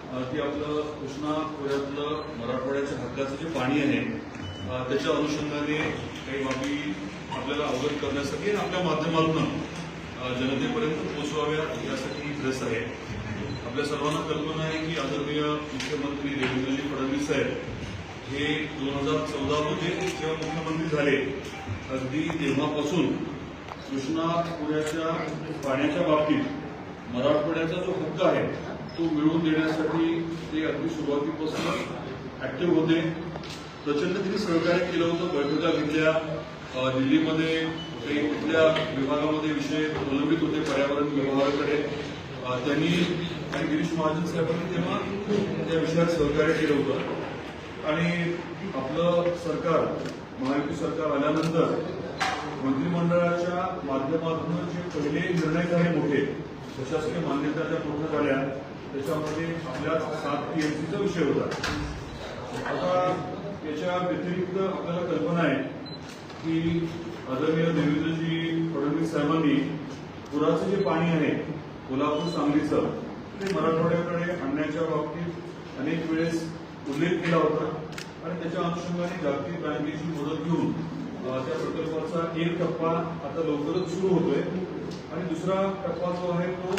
कृष्णा खोऱ्यातलं मराठवाड्याच्या हक्काचं जे पाणी आहे त्याच्या अनुषंगाने काही बाबी आपल्याला अवगत करण्यासाठी आणि आपल्या माध्यमातून जनतेपर्यंत पोहोचवाव्या यासाठी ही प्रेस आहे. आपल्या सर्वांना कल्पना आहे की आदरणीय मुख्यमंत्री देवेंद्रजी फडणवीस साहेब हे दोन हजार चौदामध्ये जेव्हा मुख्यमंत्री झाले अगदी तेव्हापासून कृष्णा खोऱ्याच्या पाण्याच्या बाबतीत मराठवाड्याचा जो हक्क आहे तो मिळवून देण्यासाठी ते अगदी सुरुवातीपासून ऍक्टिव्ह होते. प्रचंड त्यांनी सहकार्य केलं होतं बैठका घेतल्या दिल्लीमध्ये काही कुठल्या विभागामध्ये विषय प्रलंबित होते पर्यावरण विभागाकडे त्यांनी आणि गिरीश महाजन साहेबांनी तेव्हा त्या विषयात सहकार्य केलं होतं. आणि आपलं सरकार महायुती सरकार आल्यानंतर मंत्रिमंडळाच्या माध्यमातून जे पहिले निर्णय झाले मोठे प्रशासकीय मान्यता ज्या पूर्ण झाल्या त्याच्यामध्ये आपल्या सात पीएमसीचा विषय होता. आता याच्या व्यतिरिक्त आपल्याला कल्पना आहे की आदरणीय देवेंद्रजी फडणवीस साहेबांनी पुराचं जे पाणी आहे कोल्हापूर सांगलीचं ते मराठवाड्याकडे आणण्याच्या बाबतीत अनेक वेळेस उल्लेख केला होता आणि त्याच्या अनुषंगाने जागतिक बँकेची मदत घेऊन त्या प्रकल्पाचा एक टप्पा आता लवकरच सुरू होतोय. आणि दुसरा टप्पा जो आहे तो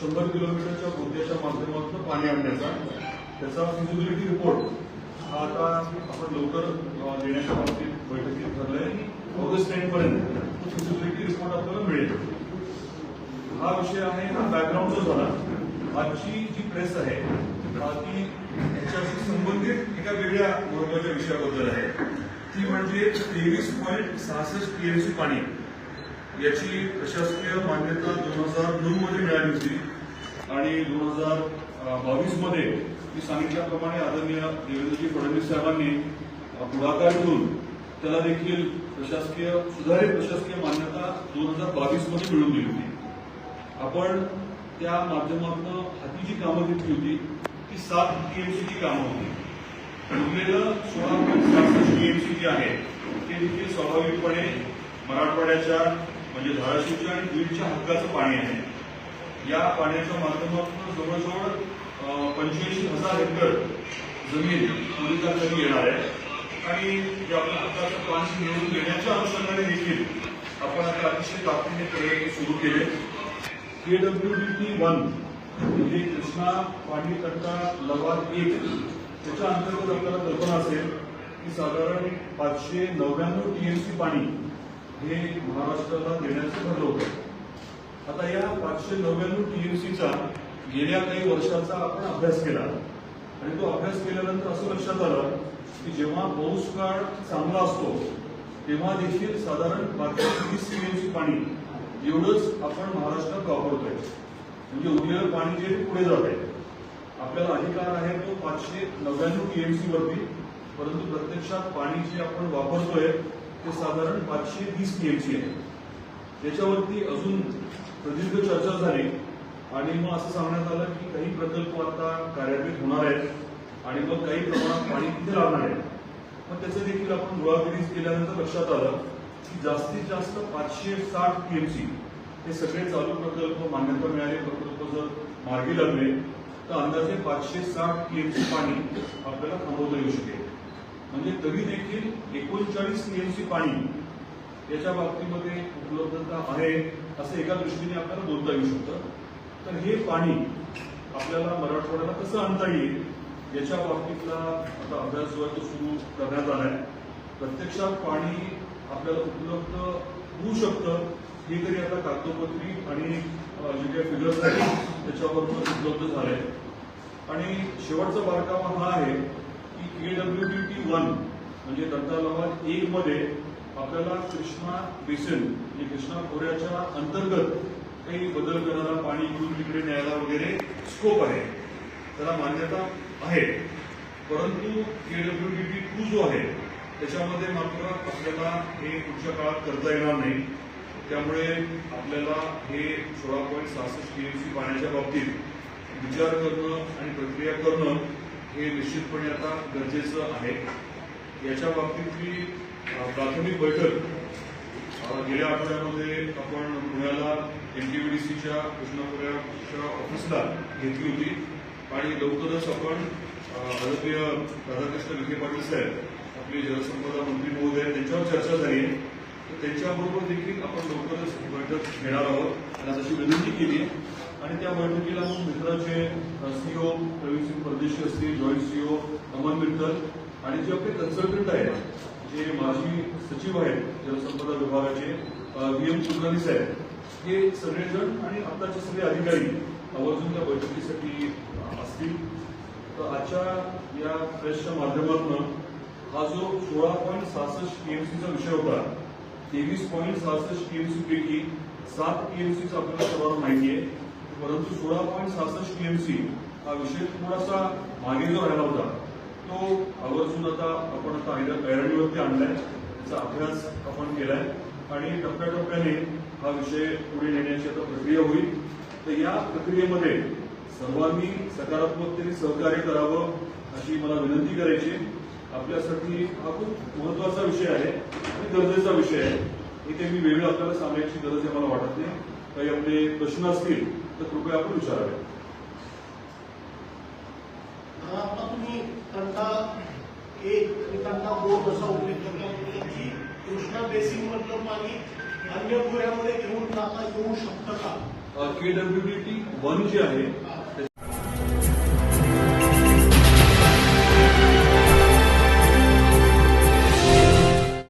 शंभर किलोमीटरच्या बोगद्याच्या माध्यमातून पाणी आणण्याचा. त्याचा फिजिबिलिटी रिपोर्ट हा आता आपण लवकर देण्याच्या बाबतीत बैठकीत ठरलंय. आणि ऑगस्ट एंड पर्यंत तो फिजिबिलिटी रिपोर्ट आपल्याला मिळेल. हा विषय आहे हा बॅकग्राऊंड जो झाला आजची जी प्रेस आहे ती याच्याशी संबंधित एका वेगळ्या महत्त्वाच्या विषयाबद्दल आहे. ती म्हणजे तेवीस पॉईंट सहासष्ट पीएमसी पाणी. याची प्रशासकीय मान्यता दोन हजार नऊ मध्ये मिळाली होती. आणि दोन हजार बावीसमध्ये मी सांगितल्याप्रमाणे आदरणीय देवेंद्रजी फडणवीस साहेबांनी पुढाकार घेऊन त्याला देखील प्रशासकीय सुधारित प्रशासकीय मान्यता दोन हजार बावीसमध्ये मिळवून दिली होती. आपण त्या माध्यमातून हाती जी कामं घेतली होती ती सात टीएमसीची कामं होती. उरलेलं सोळा पॉईंट सहासष्ट टीएमसी जे आहे ते देखील स्वाभाविकपणे मराठवाड्याच्या म्हणजे धाराशिवच्या आणि बीडच्या हक्काचं पाणी आहे. या पाण्याच्या माध्यमातून जवळजवळ पंच्याऐंशी हजार हेक्टर जमीन ओरिसाखाली येणार आहे. आणि या आपल्या हक्काचं पाणी मिळवून देण्याच्या अनुषंगाने देखील आपण आता अतिशय ताकदीने प्रयत्न सुरू केले. केडब्ल्यूडीटी वन म्हणजे कृष्णा पाणी तक्ता लवाद एक त्याच्या अंतर्गत आपल्याला कल्पना असेल की साधारण पाचशे नव्याण्णव टीएमसी पाणी हे महाराष्ट्राला देण्याचं ठरलं होतं. आता या पाचशे नव्याण्णव टीएमसीचा गेल्या काही वर्षाचा आपण अभ्यास केला. आणि तो अभ्यास केल्यानंतर असं लक्षात आलं की जेव्हा पाऊस काळ चांगला असतो तेव्हा देखील साधारण बाकी वीस टीएमसी पाणी एवढंच आपण महाराष्ट्रात वापरतोय. म्हणजे उरलेलं पाणी जे पुढे जात आहे. आपल्याला अधिकार आहे तो पाचशे नव्याण्णव टीएमसी वरती परंतु प्रत्यक्षात पाणी जे आपण वापरतोय ते साधारण पाचशे वीस टीएमसी आहे. त्याच्यावरती अजून प्रदीर्घ चर्चा झाली. आणि मग असं सांगण्यात आलं की काही प्रकल्प आता कार्यान्वित होणार आहेत आणि मग काही प्रमाणात पाणी तिथे लागणार आहे. मग त्याचं देखील आपण मुळाबिरीज केल्यानंतर लक्षात आलं की जास्तीत जास्त पाचशे साठ पीएमसी हे सगळे चालू प्रकल्प मान्यता मिळाले प्रकल्प जर मार्गी लागले तर अंदाजे पाचशे साठ पीएमसी पाणी आपल्याला थांबवता येऊ शकेल. म्हणजे तरी देखील एकोणचाळीस टीएमसी पाणी याच्या बाबतीमध्ये उपलब्धता आहे असं एका दृष्टीने आपल्याला बोलता येऊ शकतं. तर हे पाणी आपल्याला मराठवाड्याला कसं आणता येईल याच्या बाबतीतला आता अभ्यास जो आहे तो सुरू करण्यात आलाय प्रत्यक्षात पाणी आपल्याला उपलब्ध होऊ शकतं हे तरी आता कागदोपत्री आणि जे काही फिगर्स आहेत त्याच्यावर उपलब्ध झालंय. आणि शेवटचा बारकावा हा आहे की केडब्ल्यू डी टी वन म्हणजे दत्तालाबाद एक मध्ये आपल्याला कृष्णा बेसिन म्हणजे कृष्णा खोऱ्याच्या अंतर्गत काही बदल करायला पाणी घेऊन तिकडे न्यायला वगैरे स्कोप आहे. त्याला मान्यता आहे. परंतु केडब्ल्यू डी टी टू जो आहे त्याच्यामध्ये मात्र आपल्याला हे पुढच्या काळात करता येणार नाही. त्यामुळे आपल्याला हे सोळा पॉईंट सहासष्ट टीएमसी पाण्याच्या बाबतीत विचार करणं आणि प्रक्रिया करणं हे निश्चितपणे आता गरजेचं आहे. याच्या बाबतीतली प्राथमिक बैठक गेल्या आठवड्यामध्ये आपण पुण्याला एन टी डी सीच्या कृष्णापुऱ्याच्या ऑफिसला घेतली होती. आणि लवकरच आपण भारतीय राधाकृष्ण विखे पाटील साहेब आपले जलसंपदा मंत्री महोदय त्यांच्यावर चर्चा झाली आहे. तर त्यांच्याबरोबर देखील आपण लवकरच बैठक घेणार आहोत. आणि तशी विनंती केली आणि त्या बैठकीला मग मित्राचे सीओ प्रवीणसिंग परदेशी असतील जॉईंट सीओ अमन मित्तल आणि जे आपले कन्सल्टंट आहेत जे माजी सचिव आहेत जलसंपदा विभागाचे व्ही एम कुलकर्णी साहेब हे सगळेजण आणि आताचे सगळे अधिकारी आवर्जून त्या बैठकीसाठी असतील. तर आजच्या या प्रेसच्या माध्यमातून हा जो सोळा पॉईंट सहासष्ट टीएमसीचा विषय होता तेवीस पॉईंट सहासष्ट टीएमसी पैकी सात टीएमसीचा आपल्याला सर्वांना माहिती आहे. परंतु सोळा पॉईंट सहासष्ट टीएमसी हा विषय थोडासा मागे जो राहिला होता. तो आवर्जून आता आपण आता ऐरणीवरती आणलाय. त्याचा अभ्यास आपण केलाय. आणि टप्प्याटप्प्याने हा विषय पुढे नेण्याची आता प्रक्रिया होईल. तर या प्रक्रियेमध्ये सर्वांनी सकारात्मकतेने सहकार्य करावं अशी मला विनंती करायची आपल्यासाठी हा खूप महत्त्वाचा विषय आहे आणि गरजेचा विषय आहे. इथे मी वेगळं आपल्याला सांगायची गरज आहे मला वाटत नाही. काही आपले प्रश्न असतील तर कृपया आपण विचारावे. आता तुम्ही तंटा एक आणि तंटा दोन असा उल्लेख करता की कृष्णा बेसिन मधलं पाणी अन्य खोऱ्यामध्ये घेऊन जाता येऊ शकतं का? K W D T one J आहे.